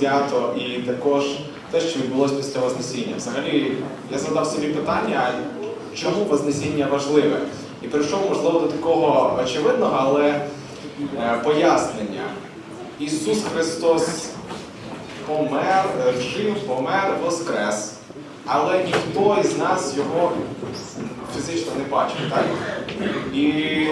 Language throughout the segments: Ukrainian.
свято і також те, що відбулося після Вознесіння. Взагалі, я задав собі питання, чому Вознесіння важливе? І прийшов, можливо, до такого очевидного, але е, пояснення. Ісус Христос помер, жив, помер, воскрес. Але ніхто із нас його фізично не бачив, так? І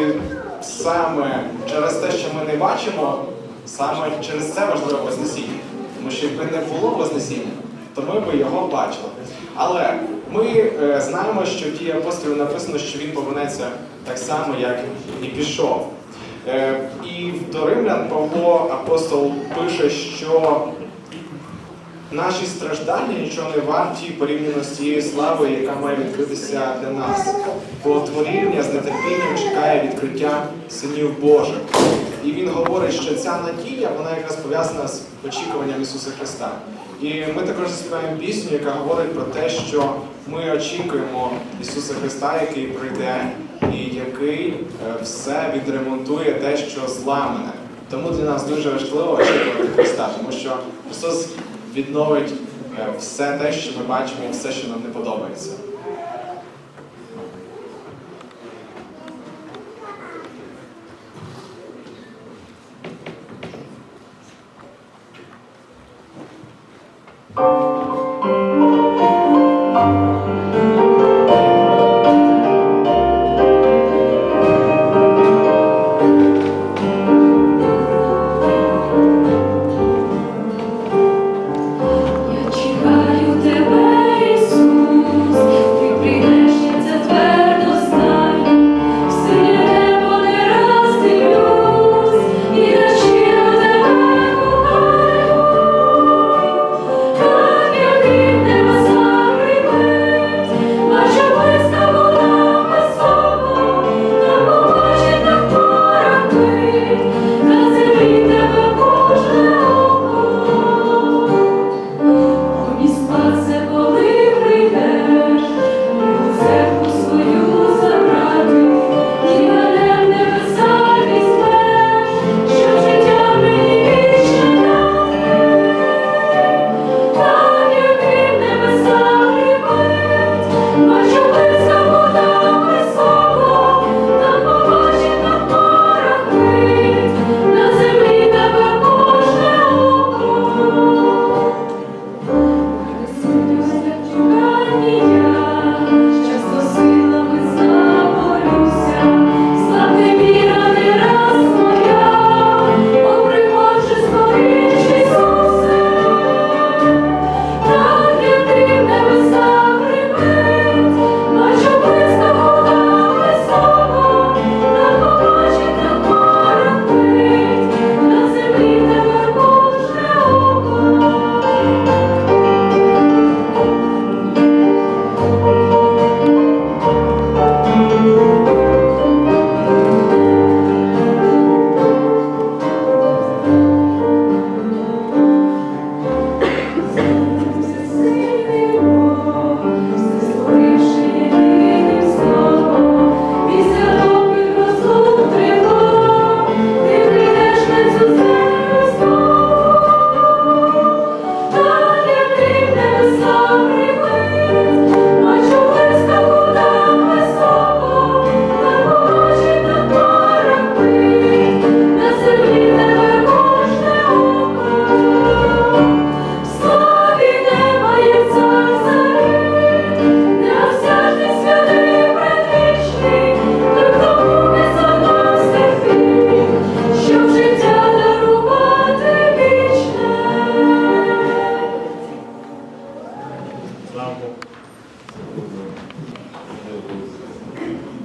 саме через те, що ми не бачимо, саме через це важливе Вознесіння. Тому що якби не було Вознесіння, то ми би його бачили. Але ми е, знаємо, що в дії апостолів написано, що він повернеться так само, як і пішов. Е, і до Римлян Павло апостол пише, що Наші страждання нічого не варті порівняно з тією славою, яка має відкритися для нас. Бо творіння з нетерпінням чекає відкриття синів Божих. І він говорить, що ця надія вона якраз пов'язана з очікуванням Ісуса Христа. І ми також заспіваємо пісню, яка говорить про те, що ми очікуємо Ісуса Христа, який прийде, і який е, все відремонтує те, що зламане. Тому для нас дуже важливо очікувати Христа, тому що Христос відновить е, все те, що ми бачимо, все, що нам не подобається.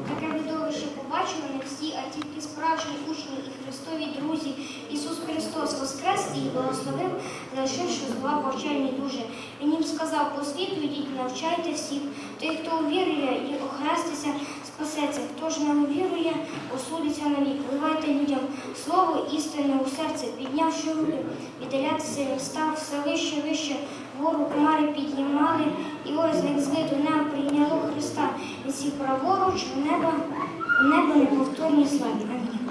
Таке видовище побачили не всі, а тільки справжні учні і Христові друзі. Ісус Христос воскрес і благословив, залишивши зла повчальні дуже. Він їм сказав, по світу йдіть, навчайте всіх. Той, хто увірує і охреститься, спасеться. Хто ж не увірує, осудиться навік. Вливайте людям слово істини у серце, піднявши руки, віддалятися став все вище, вище, вгору хмари піднімали, і ось як зли до неба прийняло Христа. Він сів праворуч в небо, в небо неповторні славі. Амінь.